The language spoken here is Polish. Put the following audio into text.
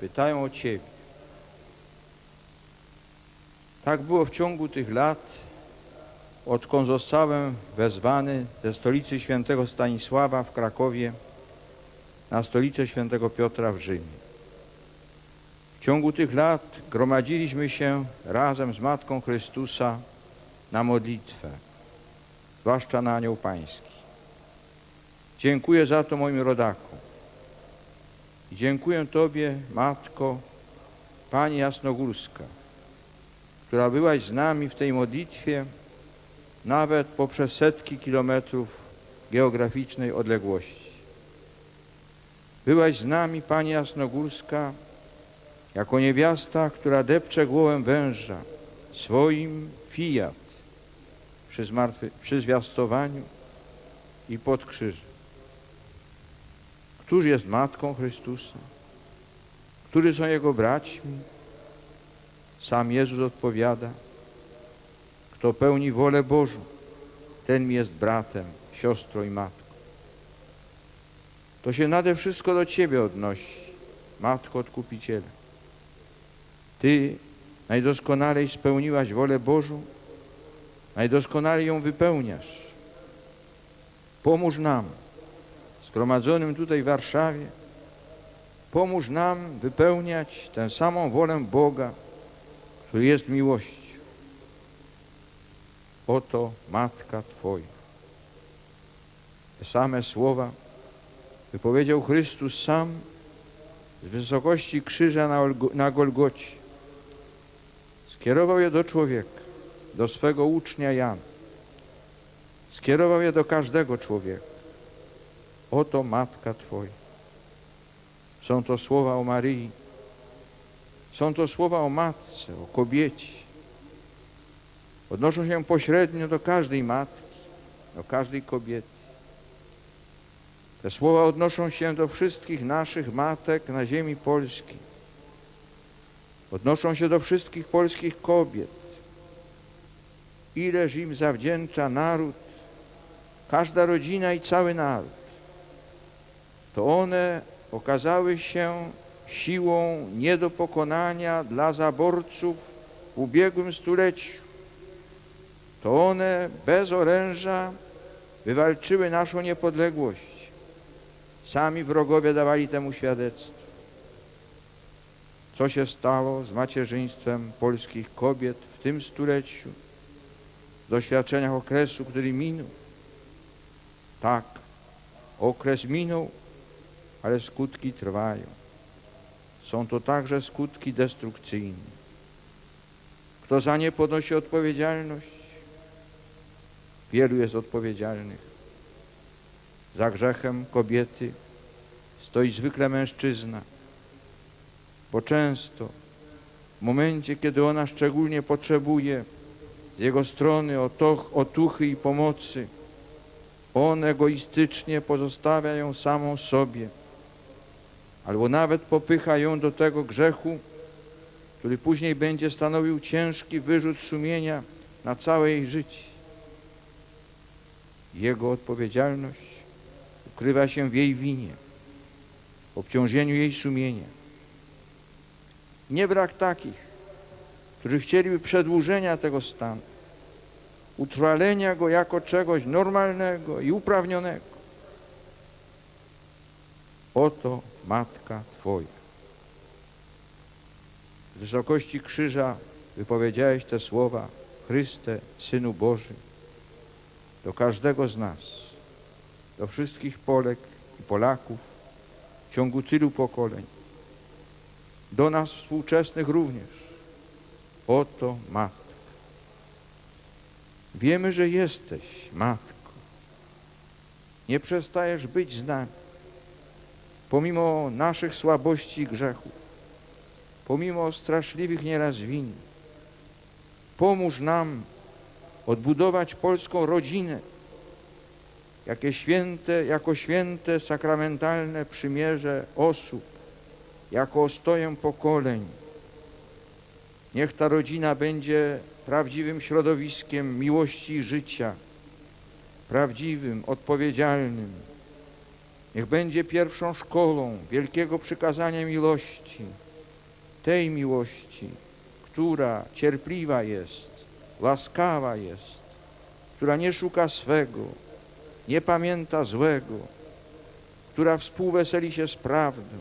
pytają o Ciebie. Tak było w ciągu tych lat, odkąd zostałem wezwany ze stolicy świętego Stanisława w Krakowie na stolicę świętego Piotra w Rzymie. W ciągu tych lat gromadziliśmy się razem z Matką Chrystusa na modlitwę, zwłaszcza na Anioł Pański. Dziękuję za to moim rodakom. Dziękuję Tobie, Matko, Pani Jasnogórska, która byłaś z nami w tej modlitwie nawet poprzez setki kilometrów geograficznej odległości. Byłaś z nami, Pani Jasnogórska, jako niewiasta, która depcze głowę węża swoim fiat przy, przy zwiastowaniu i pod krzyżem. Któż jest Matką Chrystusa? Którzy są Jego braćmi? Sam Jezus odpowiada, kto pełni wolę Bożą, ten mi jest bratem, siostrą i matką. To się nade wszystko do Ciebie odnosi, Matko Odkupiciela. Ty najdoskonalej spełniłaś wolę Bożą, najdoskonalej ją wypełniasz. Pomóż nam, zgromadzonym tutaj w Warszawie, pomóż nam wypełniać tę samą wolę Boga, który jest miłością. Oto Matka Twoja. Te same słowa wypowiedział Chrystus sam z wysokości krzyża na, na Golgocie. Skierował je do człowieka, do swego ucznia Jana. Skierował je do każdego człowieka. Oto Matka Twoja. Są to słowa o Maryi. Są to słowa o Matce, o kobiecie. Odnoszą się pośrednio do każdej matki, do każdej kobiety. Te słowa odnoszą się do wszystkich naszych matek na ziemi polskiej. Odnoszą się do wszystkich polskich kobiet. Ileż im zawdzięcza naród, każda rodzina i cały naród. To one okazały się siłą nie do pokonania dla zaborców w ubiegłym stuleciu. To one bez oręża wywalczyły naszą niepodległość. Sami wrogowie dawali temu świadectwo. Co się stało z macierzyństwem polskich kobiet w tym stuleciu, w doświadczeniach okresu, który minął? Tak, okres minął, ale skutki trwają. Są to także skutki destrukcyjne. Kto za nie ponosi odpowiedzialność? Wielu jest odpowiedzialnych. Za grzechem kobiety stoi zwykle mężczyzna, bo często w momencie, kiedy ona szczególnie potrzebuje z jego strony otuchy i pomocy, on egoistycznie pozostawia ją samą sobie, albo nawet popycha ją do tego grzechu, który później będzie stanowił ciężki wyrzut sumienia na całe jej życie. Jego odpowiedzialność ukrywa się w jej winie, w obciążeniu jej sumienia. Nie brak takich, którzy chcieliby przedłużenia tego stanu, utrwalenia go jako czegoś normalnego i uprawnionego. Oto Matka Twoja. Z wysokości krzyża wypowiedziałeś te słowa Chryste, Synu Boży, do każdego z nas, do wszystkich Polek i Polaków w ciągu tylu pokoleń, do nas współczesnych również. Oto Matka. Wiemy, że jesteś Matką. Nie przestajesz być z nami. Pomimo naszych słabości i grzechów, pomimo straszliwych nieraz win, pomóż nam odbudować polską rodzinę, jakie święte, jako święte sakramentalne przymierze osób, jako ostoję pokoleń. Niech ta rodzina będzie prawdziwym środowiskiem miłości i życia, prawdziwym, odpowiedzialnym. Niech będzie pierwszą szkołą wielkiego przykazania miłości, tej miłości, która cierpliwa jest, łaskawa jest, która nie szuka swego, nie pamięta złego, która współweseli się z prawdą,